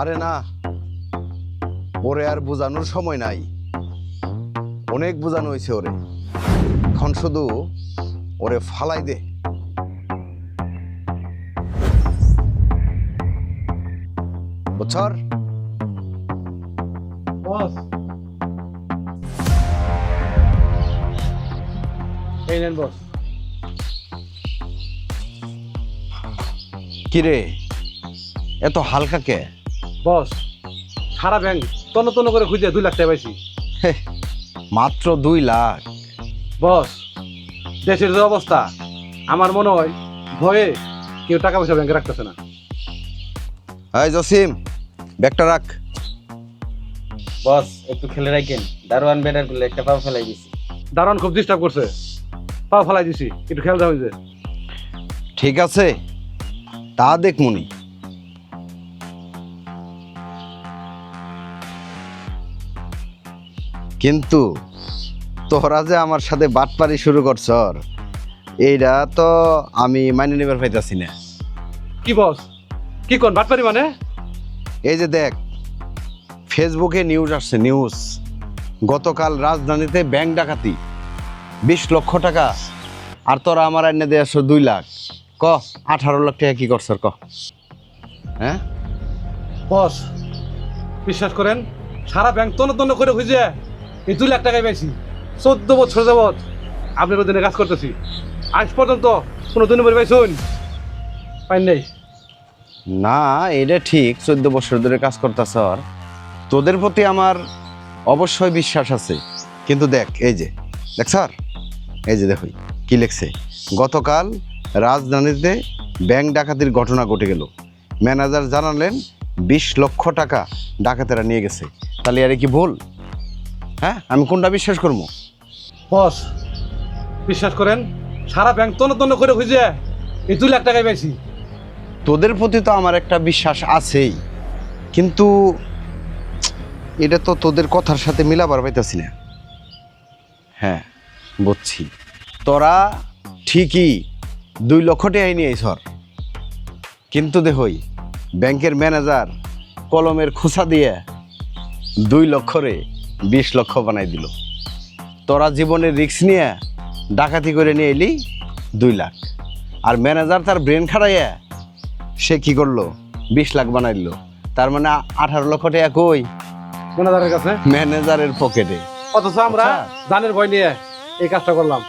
আরে না ওরে আর বোঝানোর সময় নাই। অনেক বোঝানো হয়েছে ওরে। এখন শুধু ওরে ফালাই দে। এই নেন বস। কিরে? এত হালকা কে? বস সারা ব্যাংক তন্ন তন্ন করে খুঁজে দুই লাখ টাকা পাইছি। হে, মাত্র দুই লাখ। বস দেশের যে অবস্থা আমার মনে হয় ভয়ে কেউ টাকা পয়সা ব্যাংকে রাখতেছে না। হাই জসিম ব্যাগটা রাখ। বস একটু খেলে রাখেন। দারোয়ান বেড়ারগুলো একটা পাও ফেলাই দিছি। দারোয়ান খুব ডিস্টার্ব করছে। পা ফেলাই দিছি একটু খেয়াল দেওয়া ঠিক আছে তা দেখ কিন্তু তোরা যে আমার সাথে বাটপারি শুরু করছর এইটা তো আমি মাইনে নেবার পাইতাছি না। কি বস? কি কোন বাটপারি মানে? এই যে দেখ ফেসবুকে নিউজ আসছে নিউজ গতকাল রাজধানীতে ব্যাংক ডাকাতি বিশ লক্ষ টাকা। আর তোরা আমার এনে দিয়ে আসছো দুই লাখ। ক আঠারো লাখ টাকা কি করছর ক। হ্যাঁ? বস বিশ্বাস করেন সারা ব্যাংক তন্ন তন্ন করে খুঁজে। এই দুই লাখ টাকায় পাইছি চোদ্দ বছর যাবৎ আপনার অধীনে কাজ করতেছি। আজ পর্যন্ত কোনো দিন বলে পাইছুন পাই নেই। না, এটা ঠিক। চোদ্দ বছর ধরে কাজ করতেছ তোদের প্রতি আমার অবশ্যই বিশ্বাস আছে। কিন্তু দেখ, এই যে, দেখ স্যার, এই যে দেখো কি লেখছে? গতকাল রাজধানীতে ব্যাংক ডাকাতির ঘটনা ঘটে গেল। ম্যানেজার জানালেন, বিশ লক্ষ টাকা ডাকাতেরা নিয়ে গেছে। তাহলে আরে কি ভুল? হ্যাঁ আমি কোনটা বিশ্বাস করব? বস বিশ্বাস করেন সারা ব্যাংক তন্ন তন্ন করে খুঁজে এই দুই লাখ টাকায় পাইছি। তোদের প্রতি তো আমার একটা বিশ্বাস আছেই কিন্তু এটা তো তোদের কথার সাথে মিলাবার পাইতেছি না। হ্যাঁ বুঝছি। তোরা ঠিকই দুই লক্ষ টাকাই নিয়ে সর কিন্তু দেখই ব্যাংকের ম্যানেজার কলমের খোসা দিয়ে দুই লক্ষরে বিশ লক্ষ বানাই দিল। তোরা জীবনের রিস্ক নিয়ে ডাকাতি করে নিয়ে এলি দুই লাখ। আর ম্যানেজার তার ব্রেন খাটাইয়া সে কি করল? বিশ লাখ বানাইলো তার মানে আঠারো লক্ষ টাকা কই? ম্যানেজারের কাছে? ম্যানেজারের পকেটে। অথচ আমরা আচ্ছা। জানের ভয় নিয়ে এই কাজটা করলাম।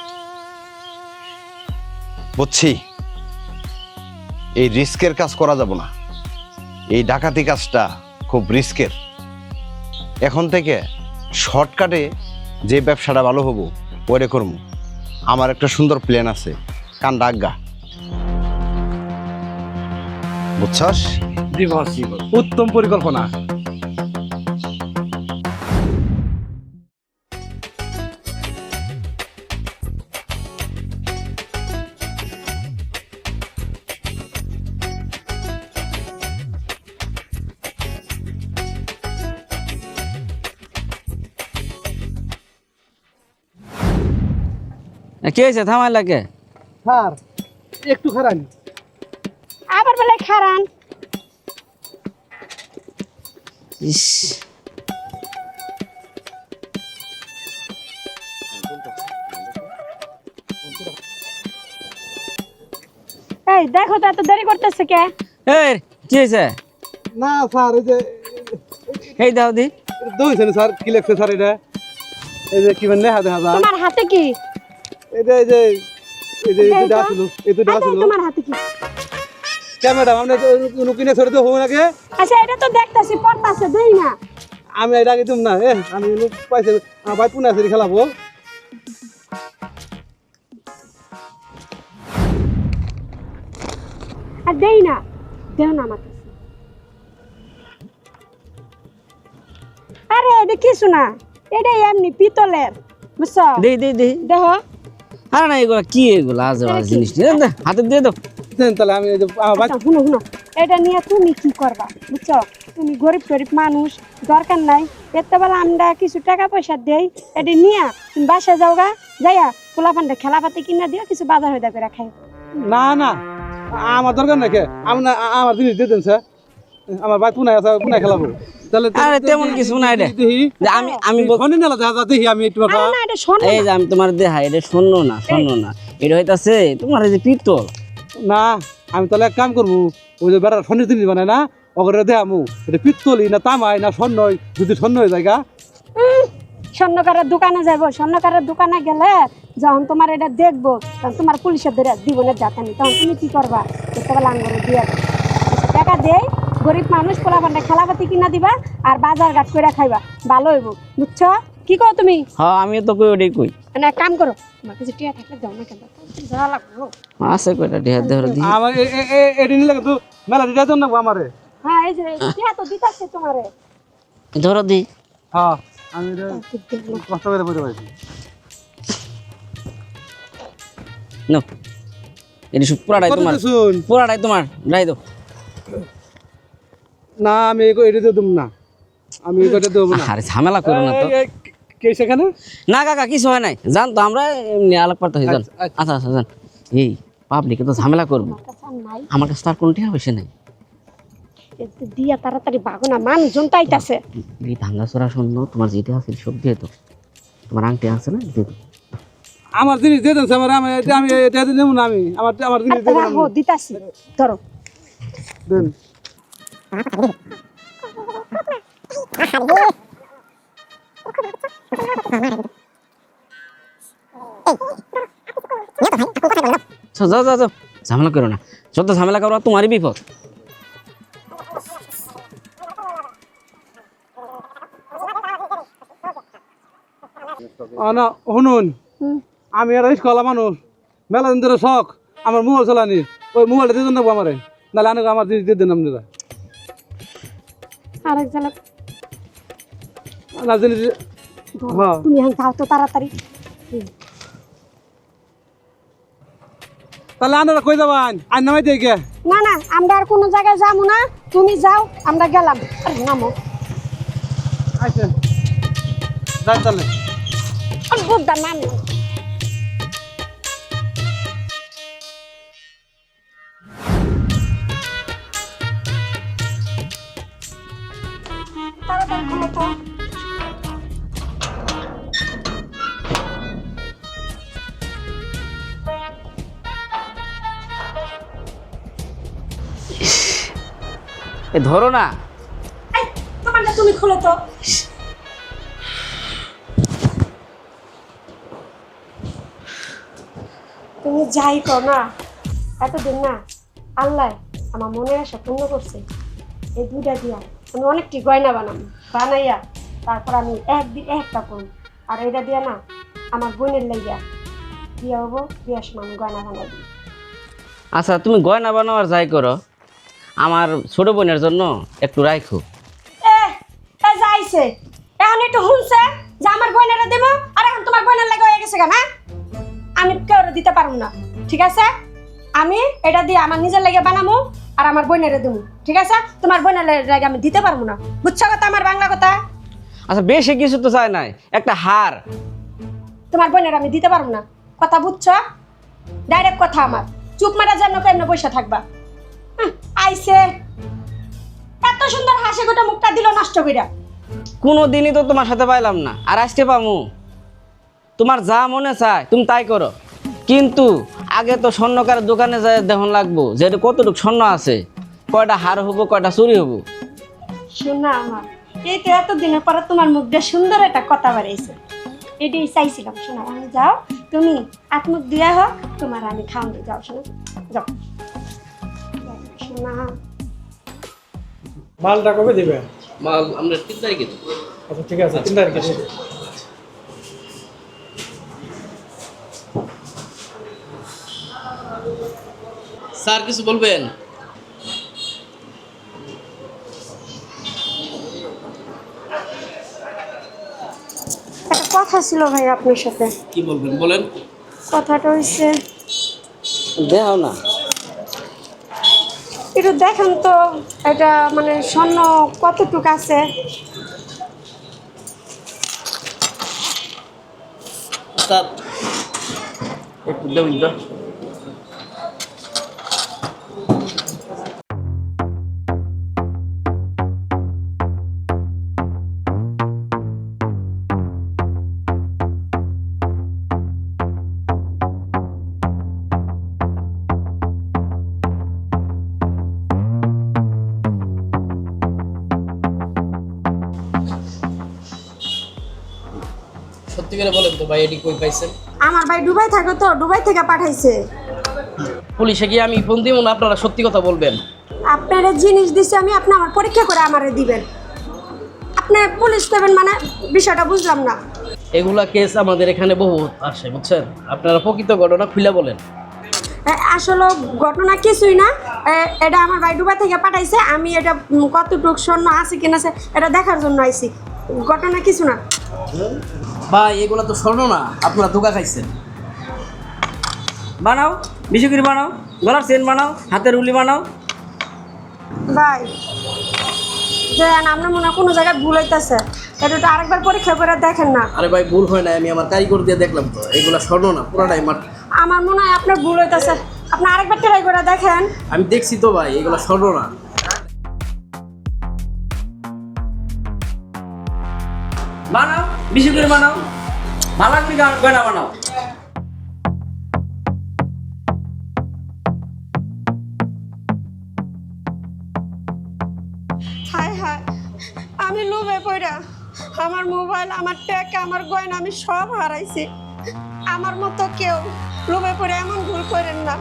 বুঝছি। এই রিস্কের কাজ করা যাব না। এই ডাকাতি কাজটা খুব রিস্কের। এখন থেকে শর্টকাটে যে ব্যবসাটা ভালো হব ওরে করম। আমার একটা সুন্দর প্ল্যান আছে কান ডাকগা বুঝছস? উত্তম পরিকল্পনা। কি হয়েছে থামাই লাগে? স্যার একটু খারাপ আবার বলে খারান। ইস। এই দেখো তো এত দেরি করতেছে কে? এই কি হয়েছে না স্যার এই যে এই দাও দি। দইছেন স্যার কি লেখছে স্যার এটা? এই যে কি মানে দেখা দেখা যায় তোমার হাতে কি? এটা এই যে এই যে এটা? আসলো এই আচ্ছা, আসলো তোমার হাতে কি? কে ম্যাডাম আপনি তো কিনে ছেড়ে তো হব নাকি আচ্ছা এটা তো দেখতাছি পড়তাছে দেই না। আমি এটা আগে দিম না এ আমি লোক পাইছে আমার ভাই পুনে আছে খেলাবো। আর দেই না দেও না আমার কাছে আরে এটা কিছু না এটা এমনি পিতলের বুঝছ? দে দে দে দেখো। আরে না এগুলা কি এগুলা? আজ এটা জিনিস। দে, হাতে দিয়ে দাও। দেন তাহলে আমি আমার আচ্ছা, শুনো শুনো। এটা নিয়ে তুমি কি করবা? বুঝছ? তুমি গরিব গরিব মানুষ দরকার নাই। এতে বেলা আমরা কিছু টাকা পয়সা দেই এটা নিয়ে তুমি বাসায় যাও গা যাইয়া পোলা পান্ডা খেলা পাতি কিনা দিও কিছু বাজার হয়ে করে খাই না না। আমার দরকার নাকি আমি আমার জিনিস দিয়ে দেন স্যার। আমার ভাই পুনায় আছে পুনায় খেলাবো। আরে তেমন কিছু নাই রে। দেখি আমি আমি দেখি আমি একটু না এটা শোন এই যে আমি তোমার দেহা এটা শূন্য না শূন্য না। এটা হইতাছে তোমার এই যে না আমি তাহলে এক কাম করব ওই যে জিনিস বানায় না অগরে দেখামু এটা পিত্তলি না তামাই না স্বর্ণই যদি স্বর্ণ হয়ে যায় গা, স্বর্ণকারের দোকানে যাব স্বর্ণকারের দোকানে গেলে যখন তোমার এটা দেখব তখন তোমার পুলিশের ধরে জীবনের জাতানি তখন তুমি কি করবা? আঙ্গুরে দিয়ে টাকা গরিব মানুষ পোলাপানটা খেলাপাতি কিনা দিবা আর বাজার ঘাট করে খাইবা। ভালো হইব বুঝছ? কি কও তুমি? হ্যাঁ আমিও তো কই ওটাই কই। মানে এক কাম করো তোমার কাছে টিয়া থাকলে দাও না কেন? যা লাগবো। আছে কয়টা দেহা দেহর দি। আমার এ- এ- এ- এটি নিলে কিন্তু মেলা দিতে জন্য আমারে? হ্যাঁ এই যে টিয়া তো দিতাছে তোমারে। ধরো দি। হ্যাঁ আমি কষ্ট করে পড়ে পাইছি নো এটা সব পুরাটাই তোমার। পুরাটাই তোমার। রাই দাও। না আমি এটা দিয়ে দেবো না। আমি এটা দেবো না। আরে ঝামেলা করো না তো। কে সেখানে না কাকা কিছু হয় নাই। জান তো আমরা এমনি আলাপ করতে হই জান আচ্ছা, আচ্ছা। আচ্ছা জান এই পাবলিকে তো ঝামেলা করব। কাছে আর নাই। আমার কাছে তার কোনো টিয়া পয়সা নাই। দিয়া তাড়াতাড়ি ভাগো না মানুষজন তাইতাছে এই ভাঙ্গা চোরা শূন্য তোমার যেটা আছে সব দিয়ে তো তোমার আংটি আছে না দিয়ে আমার জিনিস দিয়ে দেন আমার আমি এটা আমি এটা দেবো না আমি। আমার আমার জিনিস দিয়ে দিতাছি। ধরো। দেন। আচ্ছা, যাও যাও যাও। ঝামেলা করো না। যত ঝামেলা করো তোমারই বিপদ। না শুনুন। আমি আর ইস্কলা মানুষ। মেলা দিন ধরে শখ। আমার মোবাইল চালানি। ওই মোবাইলটা দিয়ে দেন আমারে। নাহলে আনে আমার দিয়ে দেন আপনারা। আরেক জেলা না জিনিস হ্যাঁ। তুমি এখন যাও তো তাড়াতাড়ি। তাহলে আনারা কই যাবান? আর নামাই দিয়ে না না আমরা আর কোনো জায়গায় যাব না। তুমি যাও আমরা গেলাম। আরে নামো। আচ্ছা। যাই তাহলে। আর বুদ্ধা নামো। এ ধরো না। তোমারটা তুমি খুলো তো। তুমি যাই কর না এতদিন না আল্লাহ আমার মনের আশা পূর্ণ করছে। এই দুইটা দিয়া আমি অনেকটি গয়না বানাবো বানাইয়া তারপর আমি একদিন একটা করব আর এটা দিয়া না আমার বোনের লাইয়া বিয়া হব বিয়ার সময় আমি গয়না বানাই দিই। আচ্ছা তুমি গয়না বানাওয়ার যাই করো। আমার ছোট বোনের জন্য একটু রাখো এ এ যাইছে এখন একটু শুনছে যে আমার গয়নাটা দেবো আর এখন তোমার গয়নার লাগে হয়ে গেছে কেন? আমি কেউ দিতে পারব না ঠিক আছে? আমি এটা দিয়ে আমার নিজের লাগে বানাবো আর আমার বোনেরে দেবো ঠিক আছে? তোমার বোনের লাগে আমি দিতে পারব না বুঝছ কথা আমার বাংলা কথা? আচ্ছা বেশি কিছু তো চাই নাই একটা হার। তোমার বোনের আমি দিতে পারব না কথা বুঝছ? ডাইরেক্ট কথা আমার চুপ মারা যেন কেমনে বসে থাকবা। আইছে। এত সুন্দর হাসি গোটা মুখটা দিল নষ্ট কইরা। কোনো দিনই তো তোমার সাথে পাইলাম না আর আজকে পামু। তোমার যা মনে চায় তুমি তাই করো। কিন্তু আগে তো স্বর্ণকার দোকানে যায় দেখুন লাগবো যে কতটুকু স্বর্ণ আছে কয়টা হার হব কয়টা চুরি হব। শোনা আমার এই তো এত দিনের পরে তোমার মুখ দিয়ে সুন্দর একটা কথা বাড়িয়েছে এটাই চাইছিলাম শোনা আমি যাও তুমি আত্মুখ দিয়া হোক তোমার আমি খাওয়ান যাও শোনা যাও। মালটা কবে দিবে মাল আমরা তিন তারিখে আচ্ছা ঠিক আছে তিন তারিখে স্যার কিছু বলবেন? একটা কথা ছিল ভাই আপনার সাথে। কি বলবেন বলেন। কথাটা হচ্ছে দেখাও না। একটু দেখেন তো এটা মানে স্বর্ণ কতটুকু আছে? একটু সত্যি করে বলেন তো ভাই এটি কই পাইছেন? আমার ভাই দুবাই থাকে তো দুবাই থেকে পাঠাইছে। পুলিশে গিয়ে আমি ফোন দিব না আপনারা সত্যি কথা বলবেন? আপনার জিনিস দিছে আমি আপনি আমার পরীক্ষা করে আমারে দিবেন। আপনি পুলিশ দেবেন মানে বিষয়টা বুঝলাম না। এগুলা কেস আমাদের এখানে বহু আসে বুঝছেন? আপনারা প্রকৃত ঘটনা খুলে বলেন। আসলে ঘটনা কিছুই না। এটা আমার ভাই দুবাই থেকে পাঠাইছে আমি এটা কতটুকু স্বর্ণ আছে কিনা আছে এটা দেখার জন্য আইছি। ঘটনা কিছু না। ভাই এগুলো তো স্বর্ণ না। আপনারা ধোকা খাইছেন। বানাও বিশুকির বানাও গলার চেন বানাও হাতের উলি বানাও। ভাই আপনার মনে হয় কোনো জায়গায় ভুল হইতেছে। এটা আরেকবার পরীক্ষা করে দেখেন না। আরে ভাই ভুল হয় না আমি আমার কারিগর দিয়ে দেখলাম তো। এগুলা স্বর্ণ না পুরাটাই মার আমার মনে হয় আপনার ভুল হইতেছে। আপনি আরেকবার ট্রাই করে দেখেন। আমি দেখছি তো ভাই এগুলো স্বর্ণ না। বানাও বিশুকির বানাও। করে গয়না বানাও। হায় হায়, আমি লোভে পড়া আমার মোবাইল, আমার টাকা আমার গয়না, আমি সব হারাইছি। আমার মতো কেউ লোভে পড়ে এমন ভুল করেন না।